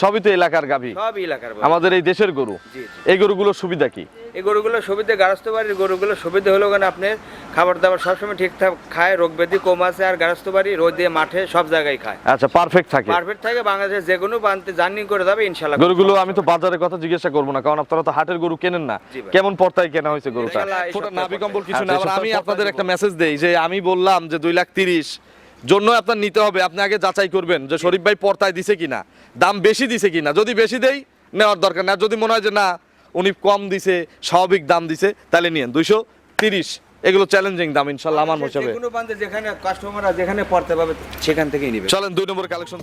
সবই তো এলাকার গাভী। সব এলাকার আমাদের এই দেশের গরু। এই গরুগুলোর সুবিধা কি? এই গরুগুলো সুবিধা গারস্থ বাড়ির গরুগুলো সুবিধা হলো কেন আপনার খাবার দাবার সবসময় ঠিকঠাক খায় রোগ ব্যাধি কম আছে আর গারস্থ বাড়ি রোদে মাঠে সব জায়গায় খায়। আচ্ছা পারফেক্ট থাকে। পারফেক্ট থাকে বাংলাদেশের যে কোনো প্রান্তে জার্নি করে যাবে ইনশাল্লাহ গরুগুলো আমি তো বাজারের কথা জিজ্ঞাসা করব না কারণ আপনারা তো হাটের গরু কেনেন না। কেমন পর্তায় কেনা হয়েছে গরুটা? নাভি কম্বল কিছু না আবার এই আমি আপনাদের একটা মেসেজ দেই যে আমি বললাম যে দুই লাখ তিরিশ জন্য আপনার নিতে হবে আপনি আগে যাচাই করবেন যে শরীফ ভাই পর্তায় দিছে কিনা দাম বেশি দিছে কিনা। যদি বেশি দেই নেওয়ার দরকার না যদি মনে হয় যে না উনি কম দিছে স্বাভাবিক দাম দিছে তাহলে নিয়েন। দুইশো তিরিশ এগুলো চ্যালেঞ্জিং দাম ইনশাল্লাহ আমার হিসাবে। যেখানে কাস্টমাররা যেখানে পড়তে পাবে সেখান থেকেই নিবে। চলেন দুই নম্বর কালেকশন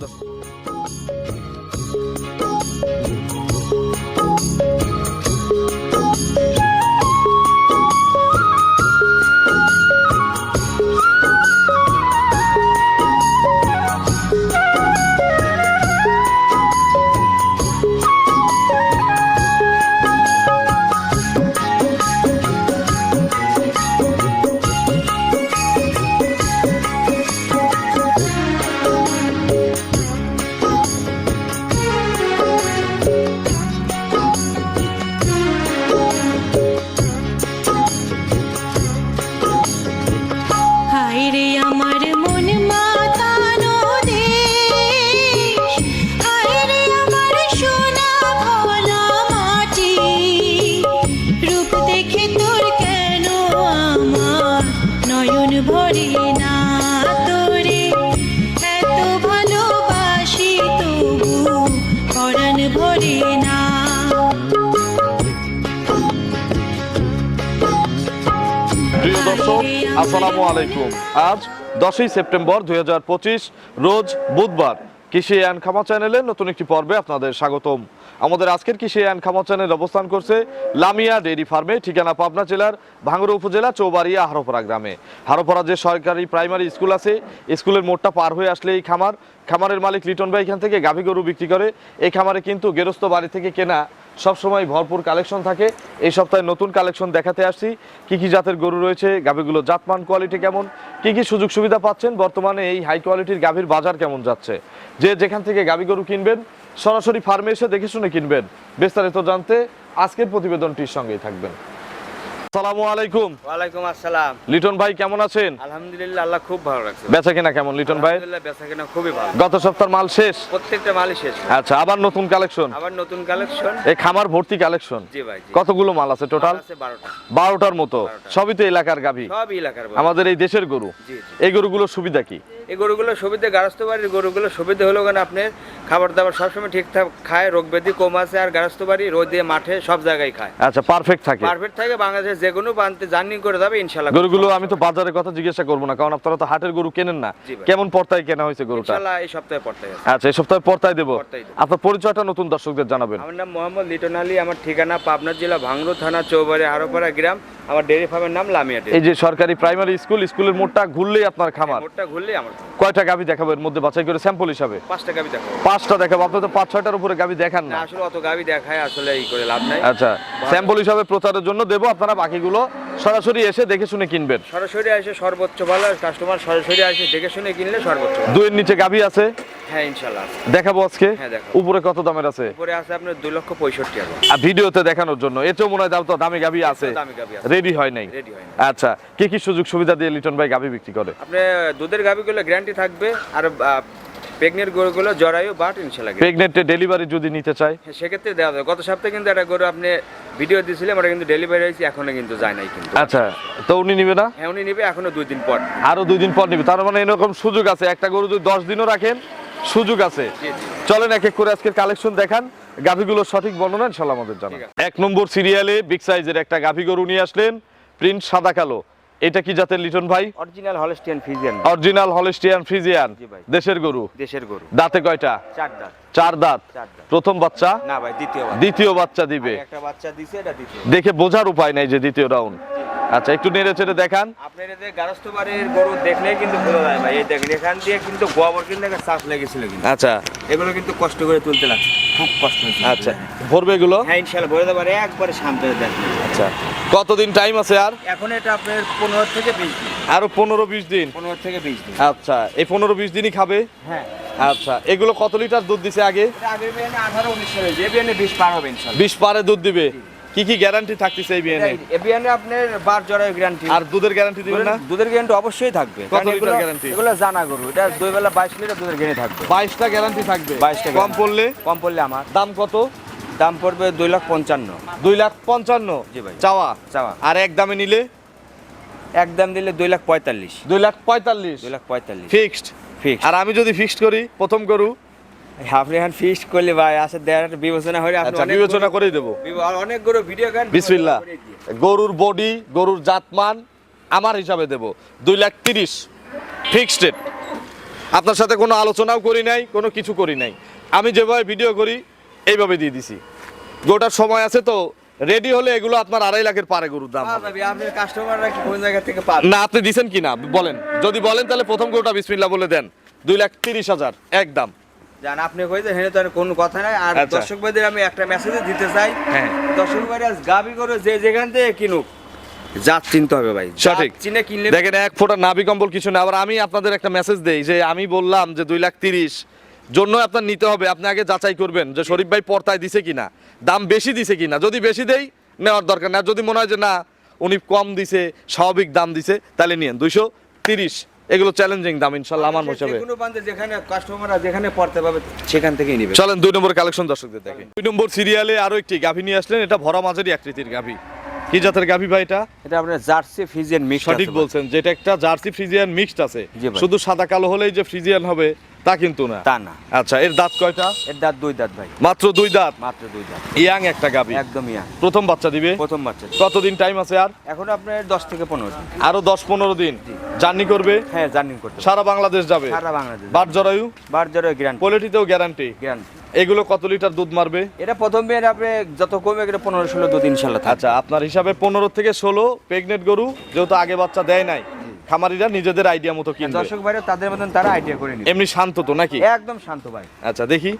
আসসালামু আলাইকুম। আজ দশই সেপ্টেম্বর দুই হাজার পঁচিশ, রোজ বুধবার। কৃষি অ্যান্ড খামা চ্যানেলের নতুন একটি পর্বে আপনাদের স্বাগতম। আমাদের আজকের কৃষি অ্যান্ড খামা চ্যানেল অবস্থান করছে লামিয়া ডেইরি ফার্মে, ঠিকানা পাবনা জেলার ভাঙ্গুড়া উপজেলা, চৌবাড়িয়া, হারোপাড়া গ্রামে। হারোপাড়া যে সরকারি প্রাইমারি স্কুল আছে স্কুলের মোড়টা পার হয়ে আসলে এই খামার। খামারের মালিক লিটন ভাই এখান থেকে গাভী গরু বিক্রি করে। এই খামারে কিন্তু গেরস্থ বাড়ি থেকে কেনা সবসময় ভরপুর কালেকশন থাকে। এই সপ্তাহে নতুন কালেকশন দেখাতে আসছি। কি কি জাতের গরু রয়েছে, গাভীগুলো জাতমান, কোয়ালিটি কেমন, কি কি সুযোগ সুবিধা পাচ্ছেন, বর্তমানে এই হাই কোয়ালিটির গাভীর বাজার কেমন যাচ্ছে। যে যেখান থেকে গাভী গরু কিনবেন সরাসরি ফার্মে এসে দেখে শুনে কিনবেন। বিস্তারিত জানতে আজকের প্রতিবেদনটির সঙ্গেই থাকবেন। আসসালামু আলাইকুম। ওয়ালাইকুম আসসালাম। লিটন ভাই কেমন আছেন? আলহামদুলিল্লাহ আল্লাহ খুব ভালো বেচা কিনা কেমন লিটন ভাই? আলহামদুলিল্লাহ বেচা কেনা খুবই ভালো। গত সপ্তাহের মাল শেষ? প্রত্যেকটা মালই শেষ। আচ্ছা আবার নতুন কালেকশন? আবার নতুন কালেকশন। এই খামার ভর্তি কালেকশন? জি ভাই কতগুলো মাল আছে টোটাল? আছে বারোটা। বারোটার মতো। সবই তো এলাকার গাভী। সব এলাকার আমাদের এই দেশের গরু। এই গরুগুলোর সুবিধা কি? এই গরুগুলো সুবিধা গারস্থ বাড়ির গরুগুলো সুবিধে হলো কেন আপনার খাবার দাবার সবসময় ঠিকঠাক খায় রোগ ব্যাধি কম আছে আর গারস্থ বাড়ি রোদে মাঠে সব জায়গায় খায়। আচ্ছা পারফেক্ট থাকে। পারফেক্ট থাকে বাংলাদেশের যে কোনো প্রান্তে জার্নি করে যাবে ইনশাল্লাহ গরুগুলো আমি তো বাজারের কথা জিজ্ঞাসা করব না কারণ আপনারা তো হাটের গরু কেনেন না। কেমন পর্তায় কেনা হয়েছে গরুটা? এই সপ্তাহে পর্তায় আচ্ছা এই সপ্তাহে পর্তায় দেবো। আপনার পরিচয়টা নতুন দর্শকদের জানাবেন। আমার নাম মোহাম্মদ লিটন আলী আমার ঠিকানা পাবনা জেলা ভাঙ্গুর থানা চৌবাড়ি হারোপাড়া গ্রাম। আমার ডেয়ারি ফার্মের নাম লামিয়া এই যে সরকারি প্রাইমারি স্কুল স্কুলের মোড়টা ঘুরলেই আপনার খামার। মোটটা ঘুরলেই আমার কয়টা গাভি দেখাবো? এর মধ্যে বাছাই করে স্যাম্পল হিসাবে? পাঁচটা গাবি দেখাবো। পাঁচটা দেখাবো। আপনি তো পাঁচ ছয়টার উপরে গাবি দেখান না। না আসলে অত গাবি দেখায় আসলে এই করে লাভ নাই। আচ্ছা স্যাম্পল হিসাবে প্রচারের জন্য দেবো। আপনারা বাকিগুলো সরাসরি এসে দেখে শুনে কিনবেন। সরাসরি আসে সর্বোচ্চ ভালো কাস্টমার সরাসরি আসে দেখে শুনে কিনলে সর্বোচ্চ। দুইয়ের নিচে গাভি আছে? হ্যাঁ ইনশাল্লাহ দেখাবো আজকে? হ্যাঁ, দেখাবো। উপরে কত দামের আছে? উপরে আছে আপনার দুই লক্ষ পঁয়ষট্টি হাজার। আর ভিডিওতে দেখানোর জন্য এতেও মনে হয় দাম তো দামি গাভি আছে। দামি গাবি আছে। রেডি হয় নাই? রেডি হয় না আচ্ছা কি কি সুযোগ সুবিধা দিয়ে লিটন ভাই গাভি বিক্রি করে? আপনি দুধের গাবিগুলো গ্যারান্টি থাকবে আর প্রেগনেন্ট গরুগুলো জরায়ু বাট ইনশাল্লাহ। প্রেগনেন্টে ডেলিভারি যদি নিতে চায়? হ্যাঁ, সেক্ষেত্রে দেওয়া যাবে। গত সপ্তাহে কিন্তু একটা গরু আপনি ভিডিও দিয়েছিলেন ওটা কিন্তু ডেলিভারি হয়েছে এখনও কিন্তু যায় নাই কিন্তু। আচ্ছা তো উনি নিবে না? হ্যাঁ উনি নিবে এখনও দুই দিন পর। আরও দুই দিন পর নিবে। তার মানে এরকম সুযোগ আছে। একটা গরু যদি দশ দিনও রাখেন সুযোগ আছে। চলেন এক এক করে আজকের কালেকশন দেখান। গাভিগুলোর সঠিক বর্ণনা ইনশাল্লাহ আমাদের জানা এক নম্বর সিরিয়ালে বিগ সাইজের একটা গাভী গরু নিয়ে আসলেন প্রিন্ট সাদা কালো। এটা কি জাতের লিটন ভাই? Original Holstein Friesian original Holstein Friesian. দেশের গরু? দেশের গরু। দাঁতে কয়টা? চার দাঁত। চার দাঁত। প্রথম বাচ্চা? না ভাই দ্বিতীয় দ্বিতীয় বাচ্চা দিবে। একটা বাচ্চা দিছে এটা দ্বিতীয়। দেখে বোঝার উপায় নাই যে দ্বিতীয় রাউন্ড। আচ্ছা একটু নেড়ে চেড়ে দেখান। আপনার এদের গারস্থ বাড়ির গরু দেখলেই কিন্তু বোঝা যায় ভাই এই দেখেন এখান দিয়ে কিন্তু গোবর কিন্তু একটা চাপ লেগেছিল কিন্তু। আচ্ছা। এগুলো কিন্তু কষ্ট করে তুলতে লাগছে খুব কষ্ট হয়েছে আচ্ছা ভরবে এগুলো? হ্যাঁ ইনশাল্লাহ বলে দেবার একবারে শান্ত দেখেন। আচ্ছা কতদিন টাইম আছে আর? এখন এটা আপনার পনেরো থেকে বিশ দিন। আরও পনেরো বিশ দিন? পনেরো থেকে বিশ দিন। আচ্ছা এই পনেরো বিশ দিনই খাবে? হ্যাঁ। আচ্ছা এগুলো কত লিটার দুধ দিছে আগে? বিয়ানে আঠারো উনিশ বিশ পার হবে বিশ পারে দুধ দিবে? কি কি গ্যারান্টি থাকতেছে এই বিয়ানে এ বিয়ানে আপনার বার জড়ায় গ্যারান্টি আর দুধের গ্যারান্টি দিবেন না? দুধের গ্যারান্টি অবশ্যই থাকবে। কত লিটার guarantee? এগুলো জানা গরু। এটা দুই বেলা বাইশ লিটার দুধের গ্যারান্টি থাকবে। বাইশটা গ্যারান্টি থাকবে। 22 টা কম পড়লে? কম পড়লে আমার। দাম কত? দাম পড়বে দুই লাখ পঞ্চান্ন। দুই লাখ পঞ্চান্ন? জি ভাই। চাওয়া? চাওয়া। আর এক দামে নিলে? এক দাম দিলে দুই লাখ পঁয়তাল্লিশ। দুই লাখ পঁয়তাল্লিশ। দুই লাখ পঁয়তাল্লিশ। ফিক্সড ফিক্স আর আমি যদি ফিক্সড করি প্রথম গরু আপনি এখন ফিক্স করলে ভাই আসে দেড় বিবেচনা হলে আচ্ছা বিবেচনা করেই দেবো। অনেক গরু ভিডিও গান বিসমিল্লাহ। গরুর বডি গরুর জাতমান আমার হিসাবে দেব। দুই লাখ তিরিশ ফিক্সড রেট আপনার সাথে কোনো আলোচনাও করি নাই কোনো কিছু করি নাই। আমি যেভাবে ভিডিও করি এইভাবে দিয়ে দিছি। গোটার সময় আছে তো রেডি হলে এগুলো আপনার আড়াই লাখের পারে গরুর দাম না আপনি দিচ্ছেন কি না বলেন। যদি বলেন তাহলে প্রথম গরুটা বিসমিল্লা বলে দেন। দুই লাখ তিরিশ হাজার একদম। জান আপনি কইতে হেনে তো কোনো কথা নাই। আর আচ্ছা। দর্শক ভাইদের আমি একটা মেসেজ দিতে চাই। হ্যাঁ। দর্শক ভাইরা গাবি করে যে যেখান থেকে কিনুক জাত চিনতে হবে ভাই। সঠিক। চিনে কিনলে দেখেন এক ফোঁটা নাভি কম্বল কিছু না আবার আমি আপনাদের একটা মেসেজ দেই যে আমি বললাম যে দুই লাখ তিরিশ জন্য আপনার নিতে হবে। আপনি আগে যাচাই করবেন যে শরীফ ভাই পর্তায় দিছে কিনা দাম বেশি দিছে কিনা। যদি বেশি দেই নেওয়ার দরকার না যদি মনে হয় যে না উনি কম দিছে স্বাভাবিক দাম দিছে তাহলে নিয়েন। দুইশো তিরিশ। এগুলো চ্যালেঞ্জিং দাম ইনশাল্লাহ আমার হিসাবে। হবে কোনো বান্দে যেখানে কাস্টমাররা যেখানে পড়তে পাবে সেখান থেকেই নেবে। চলেন দুই নম্বর কালেকশন দর্শকদের দেখে। দুই নম্বর সিরিয়ালে আরও একটি গাভী নিয়ে আসলেন এটা ভরা মাঝারি আকৃতির গাভী। কি জাতের গাভী ভাই এটা? এটা আপনার জার্সি ফ্রিজিয়ান মিক্স সঠিক বলছেন যেটা একটা জার্সি ফ্রিজিয়ান মিক্সড আছে। শুধু সাদা কালো হলেই যে ফ্রিজিয়ান হবে তা কিন্তু না। তা না। আচ্ছা এর দাঁত কয়টা? এর দাঁত দুই দাঁত ভাই। মাত্র দুই দাঁত? মাত্র দুই দাঁত। ইয়াং একটা গাবি একদম ইয়া। প্রথম বাচ্চা দিবে? প্রথম বাচ্চা কতদিন টাইম আছে আর? এখন আপনার দশ থেকে পনেরো দিন। আরও দশ পনেরো দিন। জার্নি করবে? হ্যাঁ জার্নি করতে হবে। সারা বাংলাদেশ যাবে? সারা বাংলাদেশ বাট জরায়ু বার জরে গ্যারান্টি পোলেটিতেও গ্যারান্টি গ্যারান্টি এগুলো কত লিটার দুধ মারবে? এটা প্রথম বিয়ের আপনি যত কমে গেলে পনেরো ষোলো দুধ ইনশাল্লাহ থাকবে। আচ্ছা আপনার হিসাবে পনেরো থেকে ষোলো প্রেগনেন্ট গরু যেহেতু আগে বাচ্চা দেয় নাই। খামারিরা নিজেদের আইডিয়া মতো কিনবে। দর্শক ভাইরা তাদের মতন তারা আইডিয়া করে নিবে। এমনি শান্ত তো নাকি? একদম শান্ত ভাই। আচ্ছা দেখি।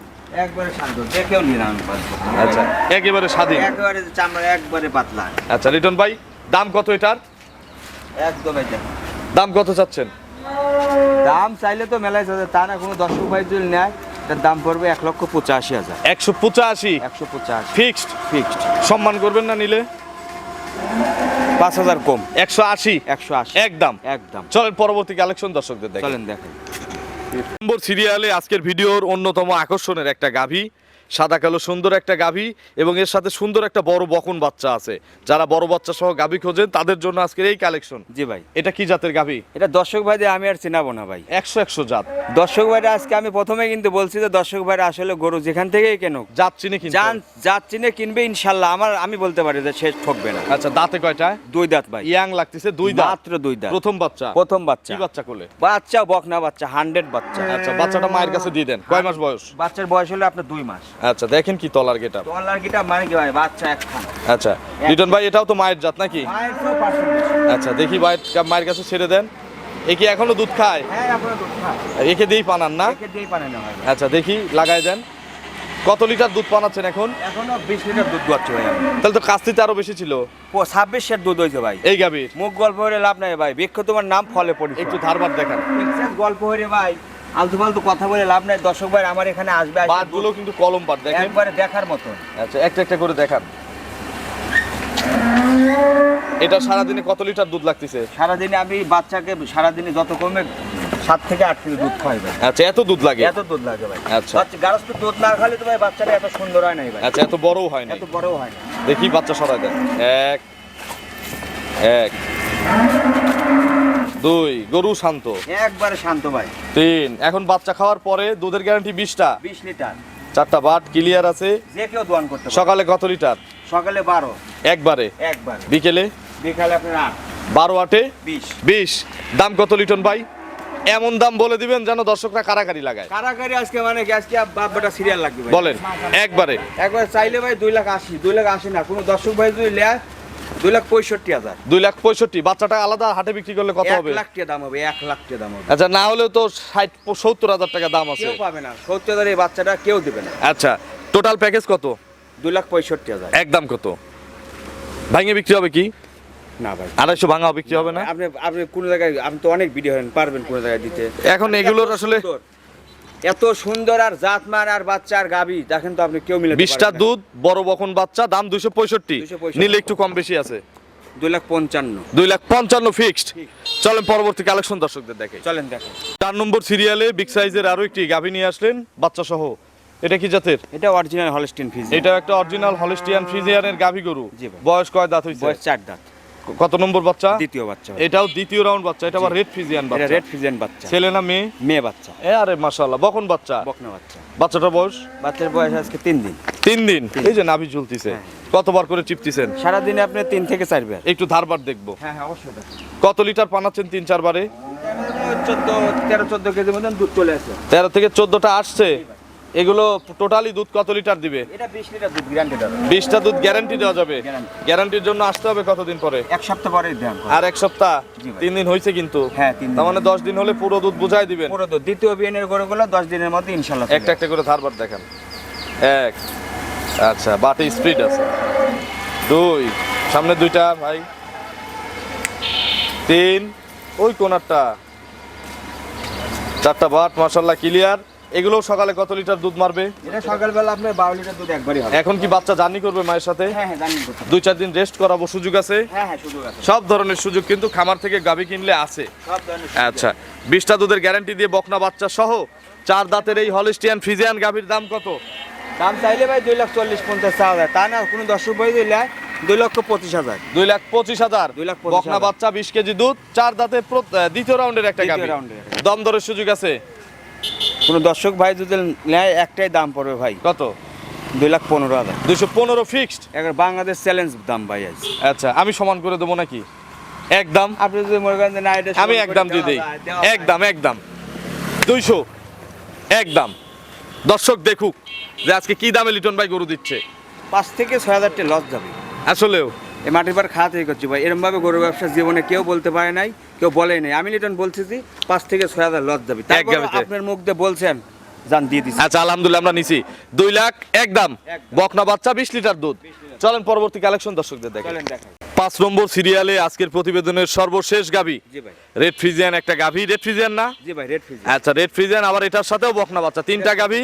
একবারে শান্ত দেখেও নিলাম আচ্ছা একেবারে স্বাধীন। একবারে চামড়া একবারে পাতলা। আচ্ছা রিটন ভাই দাম কত এটার? একদম এটা দাম কত চাচ্ছেন? দাম চাইলে তো মেলায় যাবে তা না কোনো দর্শক ভাই যদি নেয় তার দাম পড়বে এক লক্ষ পঁচাশি হাজার। একশো পঁচাশি। একশো পঁচাশি। ফিক্সড ফিক্সড সম্মান করবেন না নিলে? পাঁচ হাজার কম। একশো আশি? একশো আশি। একদম। একদম। চলেন পরবর্তী কালেকশন দর্শকদের দেখেন চলেন দেখেন। নম্বর সিরিয়ালে আজকের ভিডিওর অন্যতম আকর্ষণের একটা গাভী। সাদা কালো সুন্দর একটা গাভী এবং এর সাথে সুন্দর একটা বড় বকন বাচ্চা আছে। যারা বড় বাচ্চা সহ গাভী খোঁজেন তাদের জন্য আজকের এই কালেকশন জি ভাই। এটা কি জাতের গাভী? এটা দর্শক ভাইদের আমি আর চিনাবো না ভাই। একশো একশো জাত। দর্শক ভাইরা আজকে আমি প্রথমে কিন্তু বলছি যে দর্শক ভাইরা আসলে গরু যেখান থেকেই কেনুক জাত চিনে জান জাত চিনে কিনবে ইনশাল্লাহ। আমার আমি বলতে পারি যে সে ঠকবে না। আচ্ছা দাঁতে কয়টা? দুই দাঁত ভাই। ইয়াং লাগতেছে দুই দাঁত। মাত্র দুই দাঁত। প্রথম বাচ্চা। প্রথম বাচ্চা। কি বাচ্চা কোলে? বাচ্চা বকনা বাচ্চা হান্ড্রেড বাচ্চা। আচ্ছা বাচ্চাটা মায়ের কাছে দিয়ে দেন। কয় মাস বয়স? বাচ্চার বয়স হলো আপনার দুই মাস। আচ্ছা দেখেন কি তলার গেটা তলার কিটা মানে কি ভাই? বাচ্চা একখান। আচ্ছা রিটন ভাই এটাও তো মায়ের জাত নাকি? আচ্ছা দেখি মায়ের মায়ের কাছে ছেড়ে দেন। এ কি এখনও দুধ খায়? হ্যাঁ আপনার দুধ খায়। একে দিয়েই পানান না? রেখে দিয়েই পানে না ভাই। আচ্ছা দেখি লাগাই দেন। কত লিটার দুধ পানাচ্ছেন এখন? এখনও বিশ লিটার দুধ দোয়াচ্ছে ভাই তাহলে তো কাস্তিতে আরও বেশি ছিল। ছাব্বিশ সের দুধ হয়েছে ভাই। এই গাভীর। মুখ গল্প হয়ে লাভ নাই ভাই। বৃক্ষ তোমার নাম ফলে পড়ি একটু ধারবার দেখান। গল্প হয়ে ভাই আলতু ফালতু কথা বলে লাভ নাই। দর্শক ভাই আমার এখানে আসবে বাদগুলো কিন্তু কলম পাট দেখেন। একবারে দেখার মতন। আচ্ছা একটা একটা করে দেখান। এটা সারাদিনে কত লিটার দুধ লাগতেছে? সারাদিনে আমি বাচ্চাকে সারাদিনে যত কমে সাত থেকে আট কেজি দুধ খাওয়াই ভাই। আচ্ছা এত দুধ লাগে? এত দুধ লাগে ভাই। আচ্ছা। বাচ্চা গারস্থ দুধ না খালে তো ভাই বাচ্চাটা এত সুন্দর হয় নাই ভাই। আচ্ছা এত বড়ও হয় না এত বড়ও হয় না দেখি বাচ্চা সরাই দেন। এক এক। দুই গরু শান্ত। একবারে শান্ত ভাই। তিন এখন বাচ্চা খাওয়ার পরে দুধের গ্যারান্টি বিশটা। বিশ লিটার। চারটা বাট ক্লিয়ার আছে। যে কেউ দোয়ান করতে সকালে কত লিটার? সকালে বারো। একবারে। একবার। বিকেলে? বিকালে আপনার আট। বারো আটে? বিশ। বিশ। দাম কত লিটন ভাই? এমন দাম বলে দিবেন যেন দর্শকরা কারাকারি লাগায়। কারাকারি আজকে মানে কি আজকে বাপ বেটা সিরিয়াল লাগবে বলেন। একবারে। একবার চাইলে ভাই দুই লাখ আশি দুই লাখ আশি না। কোনো দর্শক ভাই যদি নেয় দুই লাখ পঁয়ষট্টি হাজার। দুই লাখ পঁয়ষট্টি বাচ্চাটা আলাদা হাটে বিক্রি করলে কত হবে? লাখ টাকা দাম হবে এক লাখ টাকা দাম হবে। আচ্ছা না হলেও তো ষাট সত্তর হাজার টাকা দাম আছে। কেউ পাবে না সত্তর হাজার এই বাচ্চাটা কেউ দেবে না। আচ্ছা টোটাল প্যাকেজ কত? দুই লাখ পঁয়ষট্টি হাজার। একদম কত? ভাঙে বিক্রি হবে কি? না ভাই। আড়াইশো ভাঙা বিক্রি হবে না? আপনি আপনি কোন জায়গায় আপনি তো অনেক ভিডিও পারবেন কোন জায়গায় দিতে। এখন এগুলোর আসলে। এত সুন্দর আর জাত জাতমান আর বাচ্চা আর গাবি দেখেন তো আপনি কেউ মিলে বিশটা দুধ বড় বকন বাচ্চা দাম দুইশো পঁয়ষট্টি। নিলে একটু কম বেশি আছে। দুই লাখ পঞ্চান্ন। দুই লাখ পঞ্চান্ন ফিক্সড চলেন পরবর্তী কালেকশন দর্শকদের দেখে চলেন দেখেন। চার নম্বর সিরিয়ালে বিগ সাইজের আরও একটি গাভী নিয়ে আসলেন বাচ্চা সহ এটা কি জাতের? এটা অরিজিনাল হলস্টিন ফিজ এটা একটা অরিজিনাল হলিস্টিয়ান ফ্রিজিয়ানের গাভী গরু। বয়স কয় দাঁত হইছে? বয়স চার দাঁত। কত নম্বর বাচ্চা? দ্বিতীয় বাচ্চা। এটাও দ্বিতীয় রাউন্ড বাচ্চা এটা আবার রেড ফ্রিজিয়ান এটা বাচ্চা। রেড ফিজিয়ান বাচ্চা। ছেলে না মেয়ে? মেয়ে বাচ্চা। এ আরে মাশাআল্লাহ বকন বাচ্চা। বকনা বাচ্চা। বাচ্চাটার বয়স? বাচ্চার বয়স আজকে তিন দিন। তিন দিন? এই যে নাভি ঝুলতিছে। হ্যাঁ। কতবার করে চিপতিছেন? সারাদিনে আপনি তিন থেকে চারবার একটু ধারবার দেখব। হ্যাঁ হ্যাঁ অবশ্যই। কত লিটার পানাচ্ছেন তিন চারবারে চোদ্দ তেরো চোদ্দ কেজির মতন দুধ চলে আসে। তেরো থেকে চোদ্দটা আসছে। এগুলো টোটালি দুধ কত লিটার দিবে? এটা বিশ লিটার দুধ গ্যারান্টেড বিশটা দুধ গ্যারান্টি দেওয়া যাবে। গ্যারান্টির জন্য আসতে হবে কতদিন পরে? এক সপ্তাহ পরে দেন আর এক সপ্তাহ? তিন দিন হয়েছে কিন্তু। হ্যাঁ, তিন। তার মানে দশ দিন হলে পুরো দুধ বুঝাই দিবেন। পুরো দুধ। দ্বিতীয় বিয়ানের গরুগুলো দশ দিনের মধ্যে ইনশাল্লাহ একটা একটা করে ধারবার দেখেন। এক। আচ্ছা বাটি স্পিড আছে। দুই। সামনে দুইটা ভাই। তিন। ওই কোনারটা। চারটা বাট মার্শাল্লাহ ক্লিয়ার। এগুলো সকালে কত লিটার দুধ মারবে? এটা সকালবেলা আপনার বারো লিটার দুধ একবারই হবে। এখন কি বাচ্চা জার্নি করবে মায়ের সাথে? হ্যাঁ হ্যাঁ। দুই চার দিন রেস্ট করাবো সুযোগ আছে? হ্যাঁ হ্যাঁ সুযোগ আছে। সব ধরনের সুযোগ কিন্তু খামার থেকে গাভী কিনলে আছে। সব ধরনের আচ্ছা বিশটা দুধের গ্যারান্টি দিয়ে বকনা বাচ্চা সহ চার দাঁতের এই হলিস্টিয়ান ফ্রিজিয়ান গাভীর দাম কত? দাম চাইলে ভাই দুই লাখ চল্লিশ পঞ্চাশ চার হাজার। তা না কোনো দর্শক বই দিলে দুই লক্ষ পঁচিশ হাজার। দুই লাখ পঁচিশ হাজার। দুই লাখ বকনা বাচ্চা বিশ কেজি দুধ চার দাঁতে দ্বিতীয় রাউন্ডের একটা রাউন্ডের দম দরের সুযোগ আছে? কোনো দর্শক ভাই যদি নেয় একটাই দাম পড়বে ভাই। কত? দুই লাখ পনেরো হাজার। দুইশো পনেরো ফিক্সড এখন বাংলাদেশ চ্যালেঞ্জ দাম ভাই আজ। আচ্ছা আমি সমান করে দেবো নাকি? একদম আপনি যদি মনে করেন যে না এটা আমি একদম দিয়ে দিই। একদম একদম দুইশো? একদম দর্শক দেখুক যে আজকে কি দামে লিটন ভাই গরু দিচ্ছে। পাঁচ থেকে ছয় হাজার টাকা লস যাবে। আসলেও? এই মাটির পার খাওয়াতেই করছি ভাই। এরকম ভাবে গরু ব্যবসা জীবনে কেউ বলতে পারে নাই কেউ বলে নাই। আমি লিটন বলছি যে পাঁচ থেকে ছয় হাজার লস যাবে। আপনার মুখ দিয়ে বলছেন জান দিয়ে দিচ্ছি আচ্ছা আলহামদুলিল্লাহ আমরা নিছি। দুই লাখ একদম। বকনা বাচ্চা বিশ লিটার দুধ। চলেন পরবর্তী কালেকশন দর্শকদের দেখেন পাঁচ নম্বর সিরিয়ালে আজকের প্রতিবেদনের সর্বশেষ গাভী রেড ফ্রিজিয়ান একটা গাভী রেড ফ্রিজিয়ান না? জি ভাই রেড ফিজ আচ্ছা রেড ফ্রিজিয়ান আবার এটার সাথেও বকনা বাচ্চা। তিনটা গাভী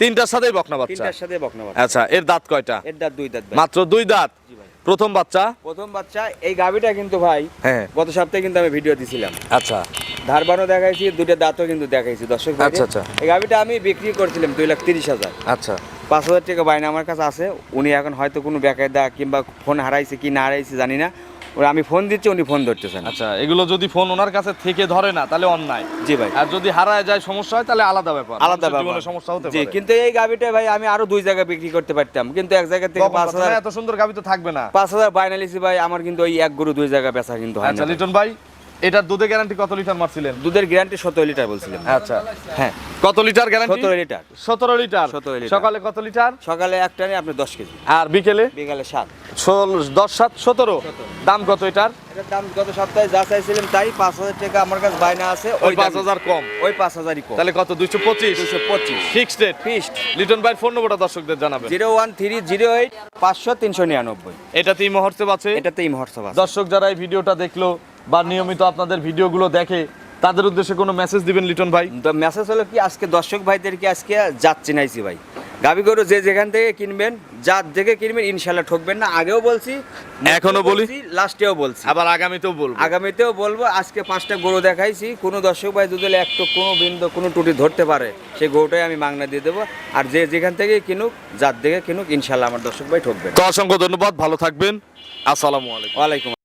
তিনটার সাথেই বকনা বাচ্চা। তিনটার সাথে বকনা বাচ্চা। আচ্ছা এর দাঁত কয়টা? এর দাঁত দুই দাঁত মাত্র দুই দাঁত। জি ভাই। প্রথম বাচ্চা? প্রথম বাচ্চা এই গাভিটা কিন্তু ভাই হ্যাঁ। গত সপ্তাহে কিন্তু আমি ভিডিও দিছিলাম। আচ্ছা। ধারবানো দেখাইছি দুইটা দাঁতও কিন্তু দেখাইছি দর্শক আচ্ছা, আচ্ছা। এই গাভিটা আমি বিক্রি করছিলাম দুই লাখ তিরিশ হাজার। আচ্ছা। পাঁচ হাজার টাকা বাইনা আমার কাছে আছে উনি এখন হয়তো কোনো বেকায়দা কিংবা ফোন হারাইছে কি না হারাইছে জানি না। ওরা আমি ফোন দিচ্ছি উনি ফোন ধরতেছেন আচ্ছা এগুলো যদি ফোন ওনার কাছে থেকে ধরে না তাহলে অন্যায়। জি ভাই। আর যদি হারায় যায় সমস্যা হয় তাহলে আলাদা ব্যাপার। আলাদা ব্যাপার। সমস্যা হতে পারে। কিন্তু এই গাবিটা ভাই আমি আরও দুই জায়গায় বিক্রি করতে পারতাম। কিন্তু এক জায়গা থেকে বকন পাঁচ বাচ্চা, হাজার না, এত সুন্দর গাভী তো থাকবে না। পাঁচ হাজার বাইনালিসি ভাই আমার কিন্তু ওই এক গরু দুই জায়গায় বেচা কিন্তু হয় না আচ্ছা লিটন ভাই এটার দুধের গ্যারান্টি কত লিটার মারছিলেন? দুধের গ্যারান্টি সতেরো লিটার বলছিলেন। আচ্ছা হ্যাঁ। কত লিটার গ্যারান্টি সতেরো লিটার। সতেরো লিটার। 17 লিটার। সকালে কত লিটার? সকালে একটা নিয়ে আপনি দশ কেজি। আর বিকেলে? বিকালে সাত। দশ সাত সতেরো? দাম কত এটার? এটার দাম গত সপ্তাহে যা চাইছিলাম তাই পাঁচ হাজার টাকা আমার কাছে বাইনা আছে ওই পাঁচ হাজার কম। ওই পাঁচ হাজারই কম। তাহলে কত? দুইশো পঁচিশ? দুশো পঁচিশ। ফিক্সড রেট ফিক্সড লিটন ভাই ফোন নম্বরটা দর্শকদের জানাবেন। Zero one three zero eight পাঁচশো তিনশো নিরানব্বই। এটাতেই মহর্সেব আছে। এটাতেই মহোৎসব আছে। দর্শক যারা এই ভিডিওটা দেখল বা নিয়মিত আপনাদের ভিডিওগুলো দেখে তাদের উদ্দেশ্যে কোনো মেসেজ দিবেন লিটন ভাই? মেসেজ হলো কি আজকে দর্শক ভাইদেরকে আজকে জাত চিনাইছি ভাই। গাবি গরু যে যেখান থেকে কিনবেন যার দেখে কিনবেন ইনশাল্লাহ ঠকবেন না। আগেও বলছি এখনও বলি। লাস্টেও বলছি। আবার আগামীতেও বলব। আগামীতেও বলব আজকে পাঁচটা গরু দেখাইছি। কোনো দর্শক ভাই যদি একটু কোনো বিন্দু কোনো টুটি ধরতে পারে সেই গরুটাই আমি মাংনা দিয়ে দেবো। আর যে যেখান থেকে কিনুক যার দেখে কিনুক ইনশাল্লাহ আমার দর্শক ভাই ঠকবেন। তো অসংখ্য ধন্যবাদ ভালো থাকবেন। আসসালামু আলাইকুম। ওয়ালাইকুম